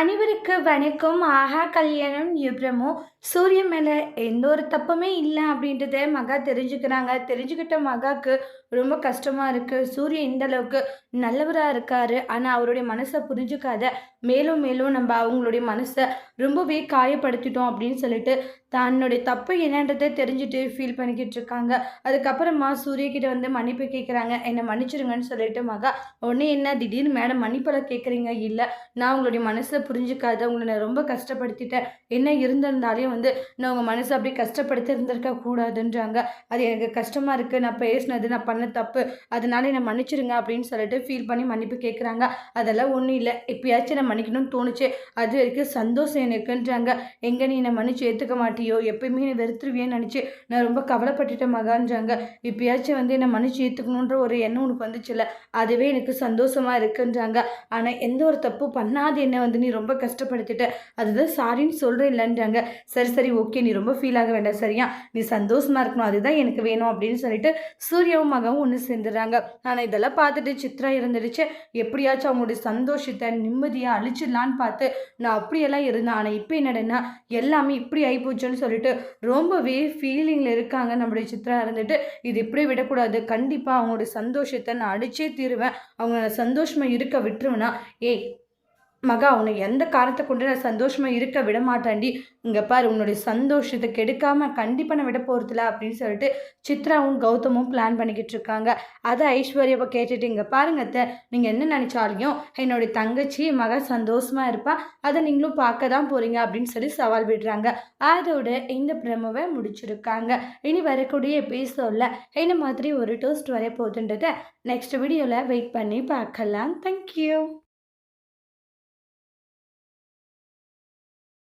அனைவருக்கு வணக்கம். ஆஹா கல்யாணம். எப்ரமோ சூரியன் மேலே எந்த ஒரு தப்புமே இல்லை அப்படின்றத மகா தெரிஞ்சுக்கிறாங்க. தெரிஞ்சுக்கிட்ட மகாவுக்கு ரொம்ப கஷ்டமாக இருக்குது சூரியன் இந்த அளவுக்கு நல்லவராக இருக்கார். ஆனால் அவருடைய மனசை புரிஞ்சுக்காத மேலும் மேலும் நம்ம அவங்களுடைய மனசை ரொம்பவே காயப்படுத்திட்டோம் அப்படின்னு சொல்லிட்டு தன்னுடைய தப்பு என்னன்றதை தெரிஞ்சுட்டு ஃபீல் பண்ணிக்கிட்டு இருக்காங்க. அதுக்கப்புறமா சூரியகிட்ட வந்து மன்னிப்பு கேட்குறாங்க என்னை மன்னிச்சிருங்கன்னு சொல்லிட்டு மகா உடனே என்ன திடீர்னு மேடம் மன்னிப்பெல்லாம் கேட்குறீங்க இல்லை நான் உங்களுடைய மனசை புரிஞ்சுக்காத உங்களை நான் ரொம்ப கஷ்டப்படுத்திட்டேன். என்ன இருந்திருந்தாலையும் வந்து நான் உங்கள் மனசை அப்படி கஷ்டப்படுத்தி இருந்திருக்க கூடாதுன்றாங்க. அது எனக்கு கஷ்டமாக இருக்குது நான் பேசினது நான் பண்ண தப்பு அதனால என்னை மன்னிச்சிருங்க அப்படின்னு சொல்லிட்டு ஃபீல் பண்ணி மன்னிப்பு கேட்குறாங்க அதெல்லாம் ஒன்றும் இல்லை. எப்பயாச்சும் நான் மன்னிக்கணும்னு தோணுச்சு. அது வரைக்கும் சந்தோஷம் எனக்குன்றாங்க. எங்கே நீ என்னை மன்னிச்சு ஏற்றுக்க மாட்டியோ? எப்பயுமே நீ வெறுத்துருவியன்னு நினச்சி நான் ரொம்ப கவலைப்பட்டுட்டேன் மகான்றாங்க. இப்பயாச்சும் வந்து என்னை மன்னிச்சு ஏற்றுக்கணுன்ற ஒரு எண்ணம் உனக்கு வந்துச்சுல்ல அதுவே எனக்கு சந்தோஷமாக இருக்குன்றாங்க. ஆனால் எந்த ஒரு தப்பு பண்ணாது என்னை வந்து நீ ரொம்ப கஷ்டப்படுத்திட்ட. அதுதான் சாரின்னு சொல்கிறேன் இல்லைன்றாங்க சரி சரி ஓகே நீ ரொம்ப ஃபீல் ஆக வேண்டாம் சரியா? நீ சந்தோஷமாக இருக்கணும் அதுதான் எனக்கு வேணும் அப்படின்னு சொல்லிட்டு சூர்யாவும் மகவும் ஒன்று சேர்ந்துடுறாங்க. ஆனால் இதெல்லாம் பார்த்துட்டு சித்ரா இருந்துடுச்சு எப்படியாச்சும் அவங்களுடைய சந்தோஷத்தை நிம்மதியாக அழிச்சிடலான்னு பார்த்து நான் அப்படியெல்லாம் இருந்தேன். ஆனால் இப்போ என்னடனா எல்லாமே இப்படி ஆகிப்போச்சுன்னு சொல்லிட்டு ரொம்பவே ஃபீலிங்கில் இருக்காங்க நம்முடைய சித்ரா இருந்துட்டு இது இப்படி விடக்கூடாது. கண்டிப்பாக அவங்களுடைய சந்தோஷத்தை நான் அடிச்சே தீருவேன். அவங்க சந்தோஷமாக இருக்க விட்டுருவேன்னா ஏய் மகா உன்னை எந்த காரணத்தை கொண்டு நான் சந்தோஷமாக இருக்க விட மாட்டாண்டி இங்கே பாரு உன்னுடைய சந்தோஷத்தை கெடுக்காம கண்டிப்பாக நான் விட போகிறதில்ல அப்படின்னு சொல்லிட்டு சித்ராவும் கௌதமும் பிளான் பண்ணிக்கிட்டு இருக்காங்க. அதை ஐஸ்வர்யாவை கேட்டுட்டு இங்கே பாருங்க அத்தை நீங்கள் என்ன நினச்சாலையும் என்னுடைய தங்கச்சி மகா சந்தோஷமாக இருப்பா. அதை நீங்களும் பார்க்க தான் போகிறீங்க அப்படின்னு சொல்லி சவால் விடுறாங்க. அதோட இந்த பிரமவை முடிச்சிருக்காங்க. இனி வரக்கூடிய எபிசோடில் என்ன மாதிரி ஒரு டோஸ்ட் வரைய போகுதுன்றதை நெக்ஸ்ட் வீடியோவில் வெயிட் பண்ணி பார்க்கலாம். தேங்க்யூ